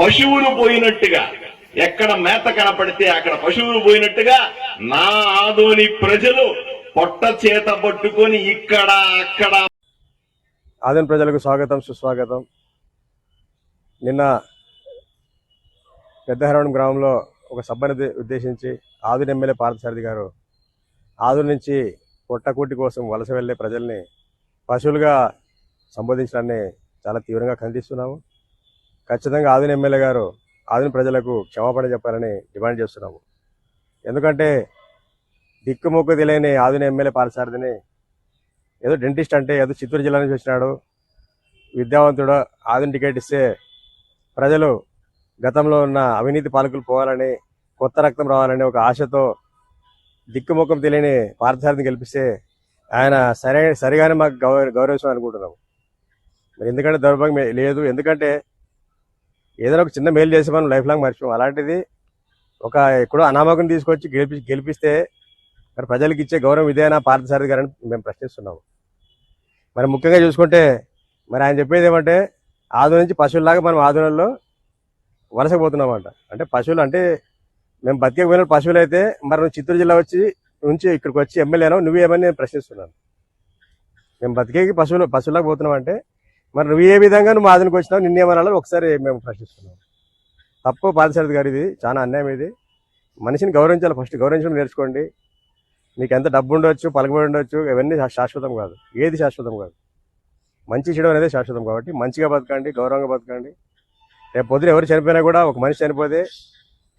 పశువులు పోయినట్టుగా. ఎక్కడ మేత కనపడితే అక్కడ పశువులు పోయినట్టుగా నా ఆదోని ప్రజలు పొట్ట చేత పట్టుకొని ఇక్కడ అక్కడ. ఆదోని ప్రజలకు స్వాగతం సుస్వాగతం. నిన్న పెద్దహరవణం గ్రామంలో ఒక సభను ఉద్దేశించి ఆదుని ఎమ్మెల్యే పార్థసారథి గారు ఆదు నుంచి పొట్టకూటి కోసం వలస వెళ్ళే ప్రజల్ని పశువులుగా సంబోధించడాన్ని చాలా తీవ్రంగా ఖండిస్తున్నాము. ఖచ్చితంగా ఆదిన ఎమ్మెల్యే గారు ఆదిన ప్రజలకు క్షమాపణ చెప్పాలని డిమాండ్ చేస్తున్నాము. ఎందుకంటే దిక్కుమొక్కు తెలియని ఆదిన ఎమ్మెల్యే పాలసారథిని ఏదో డెంటిస్ట్ అంటే ఏదో చిత్తూరు జిల్లా నుంచి వచ్చినాడు. విద్యావంతుడు ఆదిని టికెట్ ఇస్తే ప్రజలు గతంలో ఉన్న అవినీతి పాలకులు పోవాలని కొత్త రక్తం రావాలని ఒక ఆశతో దిక్కుముఖం తెలియని పార్థసారథిని గెలిపిస్తే ఆయన సరే సరిగానే మాకు గౌరవ గౌరవిస్తాం అనుకుంటున్నాము. మరి ఎందుకంటే దౌర్భాగ్యం లేదు. ఎందుకంటే ఏదైనా ఒక చిన్న మేలు చేసి మనం లైఫ్ లాంగ్ మర్చిపోం అలాంటిది ఒక ఎక్కడో అనామకం తీసుకొచ్చి గెలిపి గెలిపిస్తే మరి ప్రజలకు ఇచ్చే గౌరవం ఇదేనా పార్థసారథి గారని మేము ప్రశ్నిస్తున్నాము. మరి ముఖ్యంగా చూసుకుంటే మరి ఆయన చెప్పేది ఏమంటే ఆదు నుంచి పశువుల్లాగా మనం ఆదులలో వలసపోతున్నామంట. అంటే పశువులు అంటే మేము బతికపోయిన పశువులు అయితే మరి నువ్వు చిత్తూరు జిల్లా వచ్చి నుంచి ఇక్కడికి వచ్చి ఎమ్మెల్యేనో నువ్వేమని నేను ప్రశ్నిస్తున్నాను. మేము బతికేకి పశువులు పశువులాగా పోతున్నాం అంటే మరి నువ్వు ఏ విధంగా నువ్వు ఆదునికి వచ్చినావు నిన్నేమనాలో ఒకసారి మేము ప్రశ్నిస్తున్నాం. తప్పు పాలసరథి గారు ఇది చాలా అన్యాయం ఇది. మనిషిని గౌరవించాలి ఫస్ట్ గౌరవించడం నేర్చుకోండి. మీకు ఎంత డబ్బు ఉండొచ్చు పలకబడి ఉండొచ్చు ఇవన్నీ శాశ్వతం కాదు. ఏది శాశ్వతం కాదు. మంచి చేయడం అనేది శాశ్వతం కాబట్టి మంచిగా బతకండి గౌరవంగా బతకండి. రేపు పొద్దున ఎవరు చనిపోయినా కూడా ఒక మనిషి చనిపోతే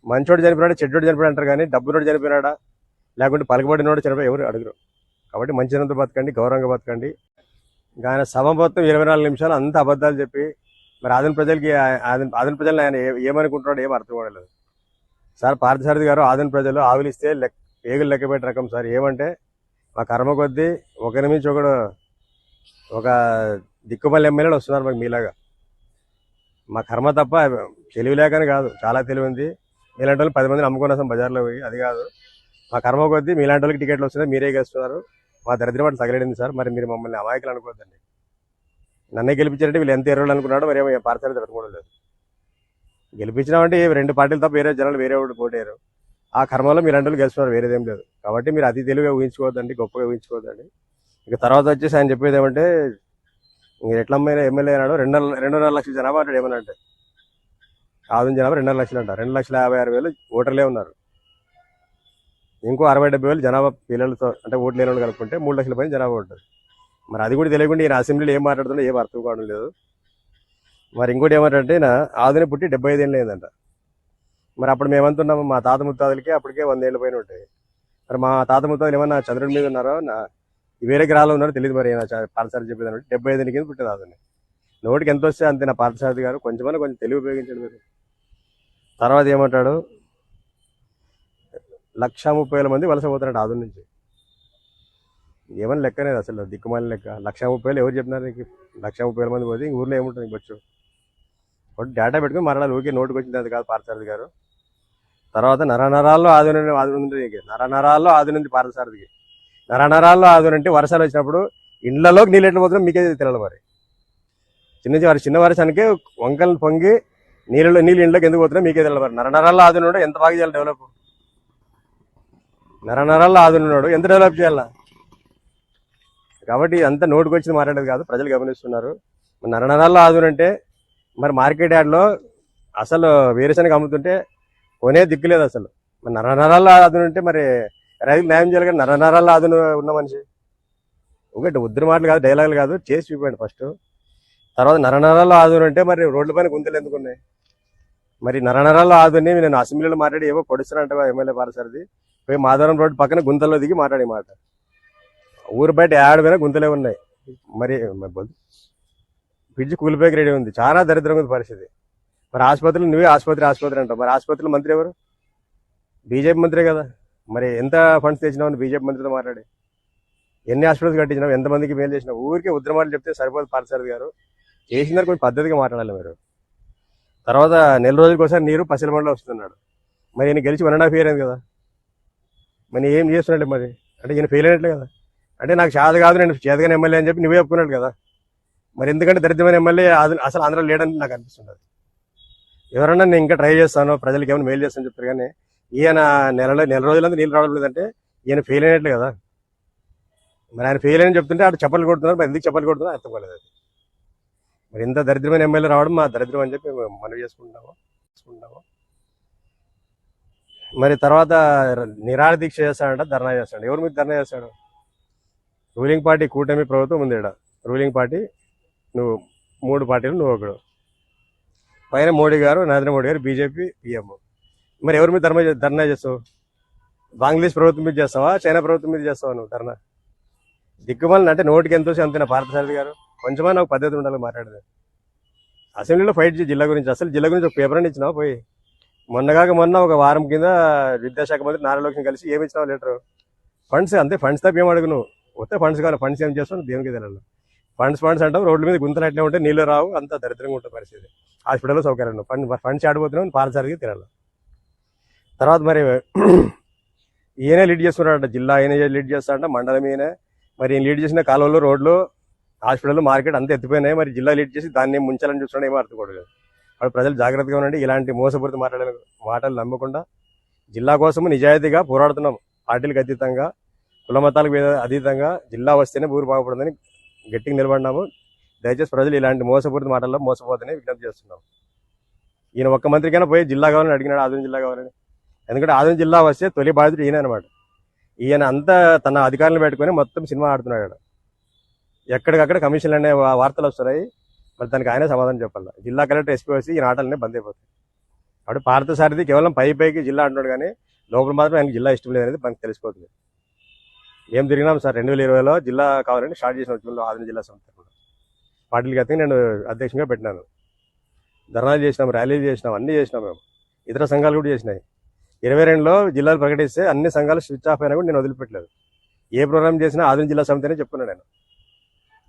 మంచోడు చనిపోయినాడా చెడ్డోడు చనిపోయాడు అంటారు కానీ డబ్బునోడు చనిపోయినాడా లేకుంటే పలకబడినోడు చనిపోయి ఎవరు అడగరు. కాబట్టి మంచిదంతా బతకండి గౌరవంగా బతకండి. ఆయన సభ మొత్తం ఇరవై నాలుగు నిమిషాలు అంత అబద్ధాలు చెప్పి మరి ఆదిన ప్రజలకి ఆదిన ఆదిన ప్రజలను ఆయన ఏమనుకుంటున్నాడు ఏం అర్థం కావడం సార్ పార్థసారథి గారు ఆదిన ప్రజలు ఆవులిస్తే లెక్క ఏగులు లెక్కపెట్టే రకం సార్. ఏమంటే మా కర్మ కొద్దీ ఒకరి నుంచి ఒకడు ఒక దిక్కుమల్లి ఎమ్మెల్యేలు వస్తున్నారు మాకు మీలాగా. మా కర్మ తప్ప తెలివి లేకని కాదు చాలా తెలివి ఉంది. మీలాంటి వాళ్ళు పది మందిని అమ్ముకున్నాం బజార్లో పోయి అది కాదు. మా కర్మ కొద్దీ మీలాంటి వాళ్ళకి టికెట్లు వస్తున్నాయి మీరే గెలుస్తున్నారు. మా దరిద్రం అట్లా సార్. మరి మీరు మమ్మల్ని అమాయకులు అనుకోవద్దండి. నన్నే గెలిపించారంటే వీళ్ళు ఎంత ఎరువులు అనుకున్నాడో మరి ఏమో పార్టీలు తట్టుకోవడం లేదు గెలిపించినామంటే రెండు పార్టీలు తప్ప వేరే జనాలు వేరే ఒకటి పోటారు ఆ కర్మలో మీరు అంటూ గెలుస్తున్నారు వేరేదేం లేదు. కాబట్టి మీరు అతి తెలివిగా ఊహించుకోవద్దండి గొప్పగా ఊహించుకోవద్దండి. ఇక తర్వాత వచ్చేసి ఆయన చెప్పేది ఏమంటే ఇంక ఎట్లా ఎమ్మెల్యే అన్నాడు రెండు రెండున్నర లక్షల జనాభా అంటాడు ఏమన్నా అంటే. ఆదు జనాభా రెండున్నర లక్షలు అంటారు రెండు లక్షల యాభై ఆరు వేలు ఓటర్లే ఉన్నారు. ఇంకో అరవై డెబ్బై వేలు జనాభా పిల్లలతో అంటే ఓట్లు లేని వాళ్ళు కనుక్కుంటే మూడు లక్షల పైన జనాభా ఉంటుంది. మరి అది కూడా తెలియకుండా ఈయన అసెంబ్లీలో ఏం మాట్లాడుతుందో ఏం అర్థం కావడం లేదు. మరి ఇంకోటి ఏమంటే నా ఆదుని పుట్టి డెబ్బై ఐదేళ్ళు లేదంట మరి అప్పుడు మేమంతున్నాము మా తాత ముత్తాదులకి అప్పటికే వందేళ్ళ పైన ఉంటాయి. మరి మా తాత ముత్తాదులు ఏమన్నా చంద్రుడి మీద ఉన్నారో? నా వేరే గ్రహాలు ఉన్నారో తెలియదు మరి ఈయన చ- చెప్పేది అంటే డెబ్బై ఐదు కింద పుట్టింది ఆదుని. నోటికి ఎంత వస్తే అంతే నా పార్థసారథి గారు కొంచెమన్నా కొంచెం తెలివి ఉపయోగించండి మీరు. తర్వాత ఏమంటాడు? లక్ష ముప్పై వేల మంది వలస పోతున్నాడు ఆదు నుంచి. ఏమని లెక్కనేది అసలు దిక్కుమాలి లెక్క. లక్ష ముప్పై వేలు ఎవరు చెప్పినారు నీకు? లక్ష ముప్పై వేల మంది పోతే ఇంక ఊర్లో ఏముంటుంది ఇంక వచ్చు ఒకటి డేటా పెట్టుకుని మరలా ఊరికే నోటుకు వచ్చింది అది కాదు పార్థసారథి గారు. తర్వాత నరనరాల్లో ఆదుని ఆదు నీకు. నరనరాల్లో ఆదు ఉంది పార్థసారథికి నరనరాల్లో ఆదునంటే వర్షాలు వచ్చినప్పుడు ఇండ్లలోకి నీళ్ళు ఎట్లా పోతున్నాం మీకే తెలియదు మరి. చిన్న చిన్న చిన్న వర్షానికి వంకలు పొంగి నీళ్ళలో నీళ్ళు ఇంట్లోకి ఎందుకు పోతున్నాయి మీకే తెలియదు మరి. నరనరాల్లో ఆదున్నాడు ఎంత బాగా చేయాలి డెవలప్? నరనరాల్లో ఆదున్నాడు ఎంత డెవలప్ చేయాలా? కాబట్టి అంతా నోటుకు వచ్చింది మాట్లాడేది కాదు ప్రజలు గమనిస్తున్నారు. మరి నరనరాల్లో ఆదునంటే మరి మార్కెట్ యార్డ్లో అసలు వేరుశనగ అమ్ముతుంటే కొనే దిక్కులేదు అసలు. మరి నరనరాల్లో ఆదునంటే మరి రైతులు న్యాయం చేయాలి కానీ నరనరాల్లో ఆదును ఉన్న మనిషి. ఒకటి ఉద్దరి మాటలు కాదు డైలాగులు కాదు చేసి చూపండి ఫస్ట్ తర్వాత నరనరాల్లో ఆదునంటే మరి రోడ్ల పైన గుంతలు ఎందుకున్నాయి మరి నరనరాలు ఆదుని నేను అసెంబ్లీలో మాట్లాడి ఏవో పొడుస్తున్నట్టు ఎమ్మెల్యే పారసారది పోయి మాధవరం రోడ్డు పక్కన గుంతల్లో దిగి మాట్లాడే మాట. ఊరు బయట ఏడవైనా గుంతలే ఉన్నాయి. మరి బ్రిడ్జ్ కూలిపోయి రెడీ ఉంది. చాలా దరిద్రంగా ఉంది పరిస్థితి. మరి ఆసుపత్రులు నువ్వే ఆసుపత్రి ఆసుపత్రి అంటావు. మరి ఆసుపత్రిలో మంత్రి ఎవరు? బీజేపీ మంత్రి కదా. మరి ఎంత ఫండ్స్ తెచ్చినావు బీజేపీ మంత్రితో మాట్లాడి. ఎన్ని హాస్పిటల్స్ కట్టించినావు? ఎంతమందికి మేలు చేసినావు? ఊరికే ఉద్రమాలు చెప్తే సరిపోదు పార్సారథి గారు. చేసిన కొంచెం పద్ధతిగా మాట్లాడాలి మీరు. తర్వాత నెల రోజులకోసారి ఒకసారి నీరు పసిలమండలో వస్తున్నాడు. మరి ఈయన గెలిచి వన్ అండ్ హాఫ్ ఇయర్ అయింది కదా. మరి ఏం చేస్తున్నాడు మరి? అంటే ఈయన ఫెయిల్ అయినట్లే కదా. అంటే నాకు చేత కాదు నేను చేతగానే ఎమ్మెల్యే అని చెప్పి నువ్వే చెప్పుకున్నాడు కదా. మరి ఎందుకంటే దరిద్రమైన ఎమ్మెల్యే అసలు ఆంధ్ర లేడని నాకు అనిపిస్తుంది ఎవరన్నా నేను ఇంకా ట్రై చేస్తాను ప్రజలకు ఏమైనా మేలు చేస్తాను చెప్తారు కానీ ఈయన నెలలో నెల రోజులంతా నీళ్ళు రావడం లేదంటే ఈయన ఫెయిల్ అయినట్లే కదా. మరి ఆయన ఫెయిల్ అని చెప్తుంటే అటు చెప్పలు కొడుతున్నారు. మరి ఎందుకు చెప్పలు కొడుతున్నారు అర్థం కాలేదు అది. మరి ఇంత దరిద్రమైన ఎమ్మెల్యే రావడం మా దరిద్రం అని చెప్పి మేము మనవి చేసుకుంటున్నాము చేసుకుంటున్నాము. మరి తర్వాత నిరాహార దీక్ష చేస్తాడంట ధర్నా చేస్తాడు ఎవరి మీద ధర్నా చేస్తాడు? రూలింగ్ పార్టీ కూటమి ప్రభుత్వం ఉంది ఈడ. రూలింగ్ పార్టీ నువ్వు మూడు పార్టీలు నువ్వు ఒకడు. పైన మోడీ గారు నరేంద్ర మోడీ గారు బీజేపీ పిఎం. మరి ఎవరి మీద ధర్నా ధర్నా చేస్తావు? బంగ్లాదేశ్ ప్రభుత్వం మీద చేస్తావా? చైనా ప్రభుత్వం మీద చేస్తావా నువ్వు ధర్నా? దిక్కుమాలని అంటే నోటికి ఎంతో అంతేనా పార్థసారథి గారు? కొంచెమా నాకు పద్ధతి ఉండాలి మాట్లాడేది. అసెంబ్లీలో ఫైట్ చేయి జిల్లా గురించి. అసలు జిల్లా గురించి ఒక పేపర్ అని ఇచ్చినావా? పోయి. మొన్నగాక మొన్న ఒక వారం కింద విద్యాశాఖ మంత్రి నారా లోకేష్ కలిసి ఏమి ఇచ్చినావు లెటర్ ఫండ్స్ అంతే ఫండ్స్ తప్ప ఏం అడుగును. వస్తే ఫండ్స్ కావాలి ఫండ్స్ ఏం చేస్తాను దేవునికి తెలియాలి ఫండ్స్ ఫండ్స్ అంటాం రోడ్ల మీద గుంతనట్లే ఉంటే నీళ్ళు రావు అంత దరిద్రంగా ఉంటుంది పరిస్థితి. హాస్పిటల్లో సౌకర్యం ఫండ్ ఫండ్స్ ఆడిపోతున్నావు పాలసారికి తినాలి. తర్వాత మరి ఈయనే లీడ్ చేస్తున్నాడంట జిల్లా ఆయన లీడ్ చేస్తాడంట మండలం ఈయన. మరి ఈయన లీడ్ చేసిన కాలువలు రోడ్లు హాస్పిటల్ మార్కెట్ అంతా ఎత్తిపోయినాయి. మరి జిల్లా లీడ్ చేసి దాన్ని ముంచాలని చూస్తున్నాడు ఏమో అర్థకూడదు వాడు ప్రజలు జాగ్రత్తగా ఉండండి. ఇలాంటి మోసపూరిత మాట్లాడే మాటలు నమ్మకుండా జిల్లా కోసం నిజాయితీగా పోరాడుతున్నాం పార్టీలకు అతీతంగా కుల మతాలకు అతీతంగా జిల్లా వస్తేనే ఊరు బాగుపడుతుందని గట్టిగా నిలబడినాము. దయచేసి ప్రజలు ఇలాంటి మోసపూరిత మాటల్లో మోసపోతుందని విజ్ఞప్తి చేస్తున్నాం ఈయన ఒక్క మంత్రికైనా పోయి జిల్లా కావాలని అడిగినాడు ఆదిలాబాద్ జిల్లా కావాలని ఎందుకంటే ఆదిలాబాద్ జిల్లా వస్తే తొలి బాధితుడు ఈయన అనమాట ఈయన అంతా తన అధికారులను పెట్టుకొని మొత్తం సినిమా ఆడుతున్నాడు ఎక్కడికక్కడ కమిషన్లు అనే వార్తలు వస్తున్నాయి. మరి దానికి ఆయనే సమాధానం చెప్పాలి. జిల్లా కలెక్టర్ ఎస్పీ వచ్చి ఈ నాటలనే బంద్ అయిపోతాయి. అప్పుడు పార్థసారథి కేవలం పై పైకి జిల్లా అంటున్నాడు కానీ లోపల మాత్రం ఆయనకి జిల్లా ఇష్టం లేదనేది మనకు తెలిసిపోతుంది. ఏం తిరిగినాం సార్ రెండు వేల ఇరవైలో జిల్లా కావాలని స్టార్ట్ చేసిన ఉద్యమంలో ఆదిన జిల్లా సంస్థ పార్టీలకి అయితే నేను అధ్యక్షంగా పెట్టినాను. ధర్నాలు చేసినాం ర్యాలీలు చేసినాం అన్ని చేసినాం మేము. ఇతర సంఘాలు కూడా చేసినాయి. ఇరవై రెండులో జిల్లాలు ప్రకటిస్తే అన్ని సంఘాలు స్విచ్ ఆఫ్ అయినా కూడా నేను వదిలిపెట్టలేదు. ఏ ప్రోగ్రామ్ చేసినా ఆదిన జిల్లా సమితినే చెప్పుకున్నాను నేను.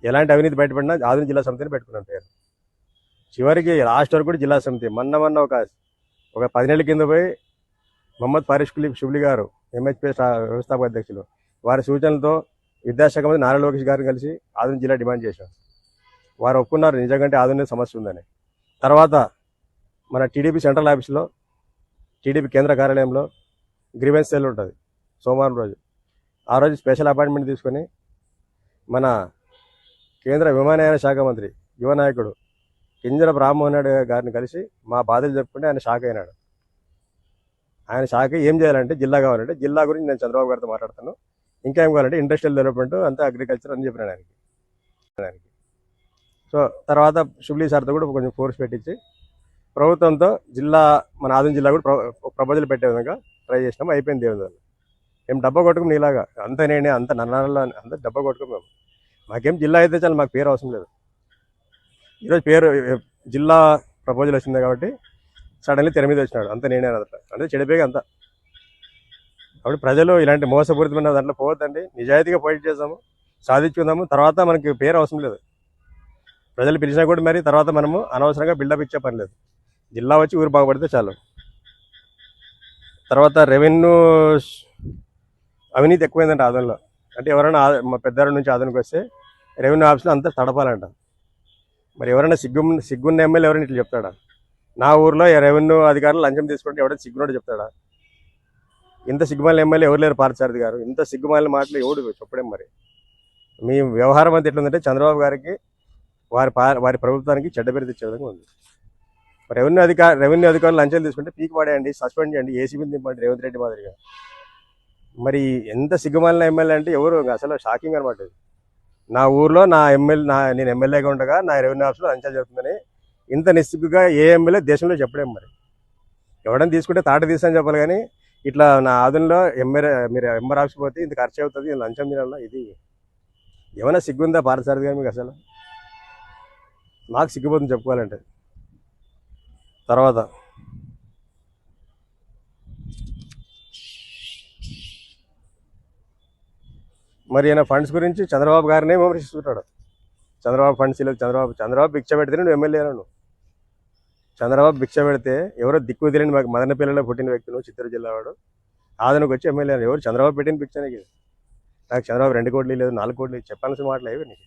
ఎలాంటి అవినీతి బయటపడినా ఆదిలాబాద్ జిల్లా సమితిని పెట్టుకున్నాను పేరు. చివరికి లాస్ట్ వరకు కూడా జిల్లా సమితి. మొన్న మొన్న ఒక ఒక పదినేళ్ళ కింద పోయి మహమ్మద్ ఫారిష్ కులీ షుబ్లి గారు ఎంహెచ్పి వ్యవస్థాపక అధ్యక్షులు. వారి సూచనలతో విద్యాశాఖ మంత్రి నారా లోకేష్ గారిని కలిసి ఆదిలాబాద్ జిల్లా డిమాండ్ చేశాం వారు ఒప్పుకున్నారు నిజంగా ఆధునిక సమస్య ఉందని. తర్వాత మన టీడీపీ సెంట్రల్ ఆఫీస్లో టీడీపీ కేంద్ర కార్యాలయంలో గ్రీవెన్స్ సెల్ ఉంటుంది సోమవారం రోజు. ఆ రోజు స్పెషల్ అపాయింట్మెంట్ తీసుకొని మన కేంద్ర విమానయాన శాఖ మంత్రి యువ నాయకుడు కింజర రామ్మోహన్ గారిని కలిసి మా బాధలు చెప్పుకుంటే ఆయన షాక్ అయినాడు. ఆయన షాక్ ఏం చేయాలంటే జిల్లా కావాలంటే జిల్లా గురించి నేను చంద్రబాబు గారితో మాట్లాడతాను. ఇంకా ఏం కావాలంటే ఇండస్ట్రియల్ డెవలప్మెంట్ అంతా అగ్రికల్చర్ అని చెప్పిన ఆయనకి. ఆయనకి సో తర్వాత షుబ్లీ సార్తో కూడా కొంచెం ఫోర్స్ పెట్టించి ప్రభుత్వంతో జిల్లా మన ఆదిలాబాద్ జిల్లా కూడా ప్రపోజల్ పెట్టే విధంగా ట్రై చేసినాము అయిపోయింది దేవుని ఏం డబ్బా కొట్టుకుని ఇలాగా అంత నేనే అంత నన్నాళ్ళ అంత డబ్బా కొట్టుకుని మేము మాకేం జిల్లా అయితే చాలు మాకు పేరు అవసరం లేదు. ఈరోజు పేరు జిల్లా ప్రపోజల్ వచ్చింది కాబట్టి సడన్లీ తెర మీద వచ్చినాడు. అంత నేనే అన్నట్టు అంటే చెడిపోయి అంత. కాబట్టి ప్రజలు ఇలాంటి మోసపూరితమైన దాంట్లో పోవద్దండి. నిజాయితీగా పోయిట్ చేద్దాము సాధించుకుందాము. తర్వాత మనకి పేరు అవసరం లేదు. ప్రజలు పిలిచినా కూడా మరి తర్వాత మనము అనవసరంగా బిల్డప్ ఇచ్చే పని లేదు. జిల్లా వచ్చి ఊరు బాగుపడితే చాలు. తర్వాత రెవెన్యూ అవినీతి ఎక్కువైందండి ఆదంలో. అంటే ఎవరైనా ఆ- మా నుంచి ఆదానికి వస్తే రెవెన్యూ ఆఫీస్లో అంతా తడపాలంట. మరి ఎవరైనా సిగ్గు సిగ్గున్న ఎమ్మెల్యే ఎవరైనా ఇట్లా చెప్తాడా? నా ఊర్లో రెవెన్యూ అధికారులు లంచం తీసుకుంటే ఎవడైనా సిగ్గునోడు చెప్తాడా? ఇంత సిగ్గుమాలిన ఎమ్మెల్యే ఎవరు లేరు పార్థసారథి గారు. ఇంత సిగ్గుమాలిన మాటలు ఎవడు చెప్పడం మరి? మీ వ్యవహారం అంతా ఎట్లుందంటే చంద్రబాబు గారికి వారి వారి ప్రభుత్వానికి చెడ్డ పేరు తెచ్చే విధంగా ఉంది. రెవెన్యూ అధికార రెవెన్యూ అధికారులు లంచాలు తీసుకుంటే పీక్ పడేయండి సస్పెండ్ చేయండి ఏసీబీ దింపండి రేవంత్ రెడ్డి మాదిరిగా. మరి ఎంత సిగ్గుమాలిన ఎమ్మెల్యే అంటే ఎవరు? అసలు షాకింగ్ అనమాట నా ఊర్లో నా ఎమ్మెల్యే నా నేను ఎమ్మెల్యేగా ఉండగా నా రెవెన్యూ ఆఫీస్లో లంచాలు జరుగుతుందని ఇంత నిస్సిగ్గుగా ఏ ఎమ్మెల్యే దేశంలో చెప్పలేం మరి. ఎవడని తీసుకుంటే తాట తీసని చెప్పాలి కానీ ఇట్లా నా ఆధునలో ఎమ్మెల్యే మీరు ఎంబర్ ఆఫీస్కి పోతే ఇంత ఖర్చు అవుతుంది లంచం తినాల? ఇది ఏమైనా సిగ్గుందా పారసారథి గారు మీకు అసలు? నాకు సిగ్గుపోతుంది చెప్పుకోవాలంటే. తర్వాత మరి ఈయన ఫండ్స్ గురించి చంద్రబాబు గారినే విమర్శిస్తుంటాడు. చంద్రబాబు ఫండ్స్ ఇలా చంద్రబాబు చంద్రబాబు భిక్ష పెడితే నువ్వు ఎమ్మెల్యే నువ్వు చంద్రబాబు భిక్ష పెడితే ఎవరో దిక్కు తెలియని మాకు మదన పిల్లలో పుట్టిన వ్యక్తి నువ్వు చిత్తూరు జిల్లా వాడు. ఆదనకు వచ్చి ఎమ్మెల్యే ఎవరు చంద్రబాబు పెట్టిన భిక్షనే నీకు నాకు చంద్రబాబు రెండు కోట్లు లేదు నాలుగు కోట్లు చెప్పాల్సిన మాటలు ఏవి నీకు.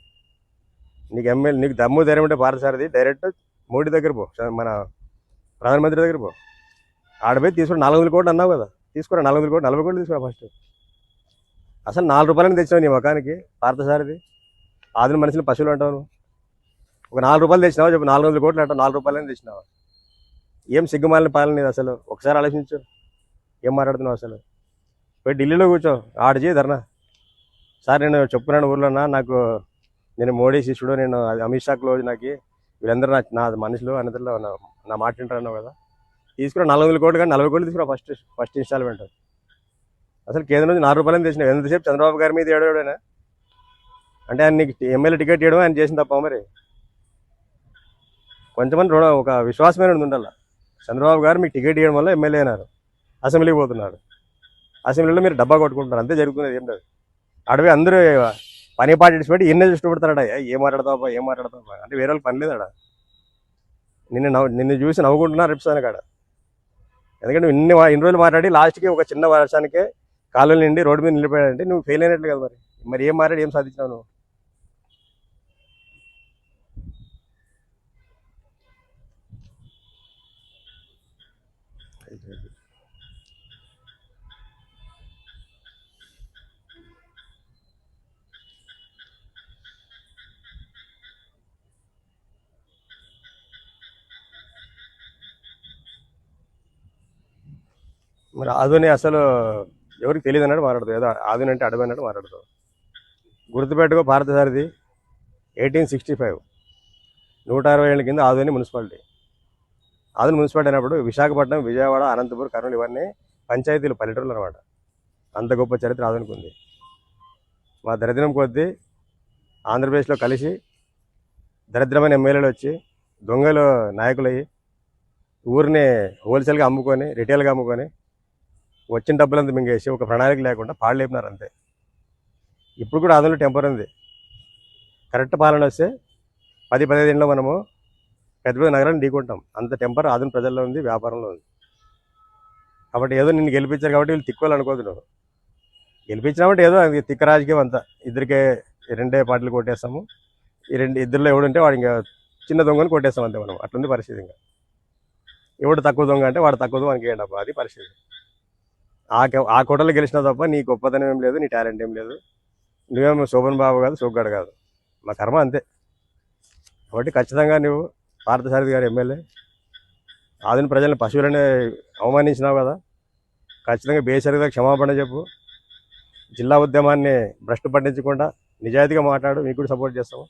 నీకు ఎమ్మెల్యే నీకు దమ్ము ధైర్యం ఉంటే పారసారది డైరెక్ట్ మోడీ దగ్గర పో. మన ప్రధానమంత్రి దగ్గర పో. ఆడపోయి తీసుకుని నాలుగు వందల కోట్లు అన్నావు కదా. తీసుకురా నాలుగు వందల కోట్లు నలభై కోట్లు తీసుకురా ఫస్ట్. అసలు నాలుగు రూపాయలని తెచ్చినావు నీ మకానికి పార్థసారథి ఆదిన మనుషులు పశువులు అంటావు ఒక నాలుగు రూపాయలు తెచ్చినావు చెప్పు నాలుగు వందల కోట్లు అంటావు నాలుగు రూపాయలని తెచ్చినావు? ఏం సిగ్గుమాలిన పాలన అసలు? ఒకసారి ఆలోచించు. ఏం మాట్లాడుతున్నావు అసలు? పోయి ఢిల్లీలో కూర్చో ఆడ చేయి ధర్నా. సార్ నేను చెప్పుకున్నాను ఊర్లోనా? నాకు నేను మోడీ శిష్యుడు నేను అమిత్ షా క్లోజ్ నాకు. వీళ్ళందరూ నా నా మనుషులు అందరిలో నా మాట వింటారు అన్నావు కదా. తీసుకురా నాలుగు వందల కోట్లు కానీ నలభై కోట్లు తీసుకురా ఫస్ట్ ఫస్ట్ ఇన్స్టాల్మెంట్. అసలు కేంద్రం నుంచి నాలుగు రూపాయలు తెచ్చినావు ఎంతసేపు చంద్రబాబు గారి మీద ఏడవడేనా అంటే ఆయన నీకు ఎమ్మెల్యే టికెట్ ఇవ్వడం ఆయన చేసిన తప్ప మరి. కొంతమంది రుణ ఒక విశ్వాసమైన ఉండాలి. చంద్రబాబు గారు మీకు టికెట్ ఇవ్వడం వల్ల ఎమ్మెల్యే అయినారు. అసెంబ్లీకి పోతున్నారు. అసెంబ్లీలో మీరు డబ్బా కొట్టుకుంటున్నారు. అంతే జరుగుతున్నది ఏం లేదు. అడవి అందరూ పని పాటి పెట్టి ఎన్నే ఇష్టపడతాడా ఏం మాట్లాడతావా ఏం మాట్లాడతావా అంటే వేరే వాళ్ళు పని లేదు ఆడ నిన్ను నవ్వు నిన్ను చూసి నవ్వుకుంటున్నా రేపుస్తాను కాడ ఎందుకంటే ఇన్ని ఇన్ని రోజులు మాట్లాడి లాస్ట్కి ఒక చిన్న వర్షానికే కాలువలు నిండి రోడ్డు మీద నిలిపోయాడంటే నువ్వు ఫెయిల్ అయినట్లు కదా మరి. మరి ఏం మారాడు ఏం సాధించినావు నువ్వు? మరి ఆధుని అసలు ఎవరికి తెలియదు అన్నట్టు మాట్లాడదు ఏదో ఆధుని అంటే అడవి అన్నట్టు మాట్లాడదు గుర్తుపెట్టుకో భారతసారిది ఎయిటీన్ సిక్స్టీ ఫైవ్. నూట అరవై ఏళ్ళ కింద ఆధుని మున్సిపాలిటీ. ఆధుని మున్సిపాలిటీ అయినప్పుడు విశాఖపట్నం విజయవాడ అనంతపురం కర్నూలు ఇవన్నీ పంచాయతీలు పల్లెటూరులు అనమాట అంత గొప్ప చరిత్ర ఆధునికి ఉంది. మా దరిద్రం కొద్దీ ఆంధ్రప్రదేశ్లో కలిసి దరిద్రమైన ఎమ్మెల్యేలు వచ్చి దొంగలు నాయకులయ్యి ఊరిని హోల్సేల్గా అమ్ముకొని రిటైల్గా అమ్ముకొని వచ్చిన డబ్బులంతా మింగేసి ఒక ప్రణాళిక లేకుండా పాడలేపినారు అంతే. ఇప్పుడు కూడా అందులో టెంపర్ ఉంది. కరెక్ట్ పాలన వస్తే పది పదిహేను ఏళ్ళలో మనము పెద్ద పెద్ద నగరాన్ని ఢీకొంటాం. అంత టెంపర్ ఆధునిక ప్రజల్లో ఉంది వ్యాపారంలో ఉంది. కాబట్టి ఏదో నిన్ను గెలిపించారు కాబట్టి వీళ్ళు తిక్కోవాలనుకోదు నువ్వు. గెలిపించినామంటే ఏదో అది తిక్క రాజకీయం అంతా. ఇద్దరికే రెండే పార్టీలు కొట్టేస్తాము. ఈ రెండు ఇద్దరిలో ఎవడుంటే వాడు ఇంకా చిన్న దొంగని కొట్టేస్తాం అంతే మనం. అట్లుంది పరిస్థితి ఇంకా. ఎవడు తక్కువ దొంగ అంటే వాడు తక్కువ దొంగ మనకి డబ్బు అది పరిస్థితి. ఆ ఆ కోటలో గెలిచినా తప్ప నీ గొప్పతనం ఏం లేదు నీ టాలెంట్ ఏం లేదు. నువ్వేమో శోభన్ బాబు కాదు సోగ్గాడు కాదు. మా కర్మ అంతే. కాబట్టి ఖచ్చితంగా నువ్వు పార్థసారథి గారు ఎమ్మెల్యే. ఆధునిక ప్రజలను పశువులనే అవమానించినావు కదా. ఖచ్చితంగా బేసరిగా క్షమాపణ చెప్పు. జిల్లా ఉద్యమాన్ని భ్రష్టు పట్టించకుండా నిజాయితీగా మాట్లాడు మీకు కూడా సపోర్ట్ చేస్తాము.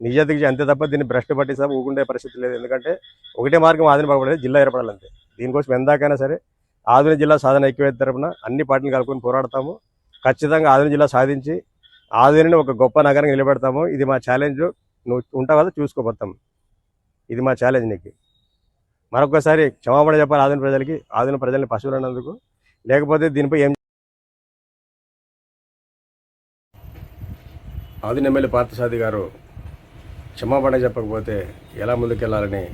నిజాయితీగా అంతే తప్ప దీన్ని భ్రష్టు పట్టిస్తాం ఊకుండే పరిస్థితి లేదు. ఎందుకంటే ఒకటే మార్గం ఆదిన బాగుపడేది జిల్లా ఏర్పడాలంతే. దీనికోసం ఎందాకైనా సరే ఆధునిక జిల్లా సాధన ఐక్యవేద తరపున అన్ని పార్టీలు కలుపుకొని పోరాడతాము. ఖచ్చితంగా ఆధునిక జిల్లా సాధించి ఆధునిని ఒక గొప్ప నగరంగా నిలబెడతాము. ఇది మా ఛాలెంజ్ నువ్వు ఉంటావు కదా చూసుకోబోతాం ఇది మా ఛాలెంజ్ నీకు. మరొకసారి క్షమాపణ చెప్పాలి ఆధునిక ప్రజలకి. ఆధునిక ప్రజల్ని పశువులు అన్నందుకు లేకపోతే దీనిపై ఏం ఆదిన ఎమ్మెల్యే పార్థసాది గారు క్షమాపణ చెప్పకపోతే ఎలా ముందుకెళ్ళాలని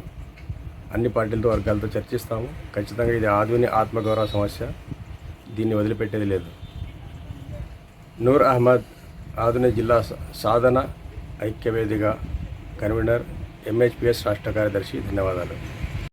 అన్ని పార్టీలతో వర్గాలతో చర్చిస్తాము. ఖచ్చితంగా ఇది ఆధుని ఆత్మగౌరవ సమస్య. దీన్ని వదిలిపెట్టేది లేదు. నూర్ అహ్మద్ ఆధునిక జిల్లా సాధన ఐక్యవేదిక కన్వీనర్ ఎంహెచ్పిఎస్ రాష్ట్ర కార్యదర్శి ధన్యవాదాలు.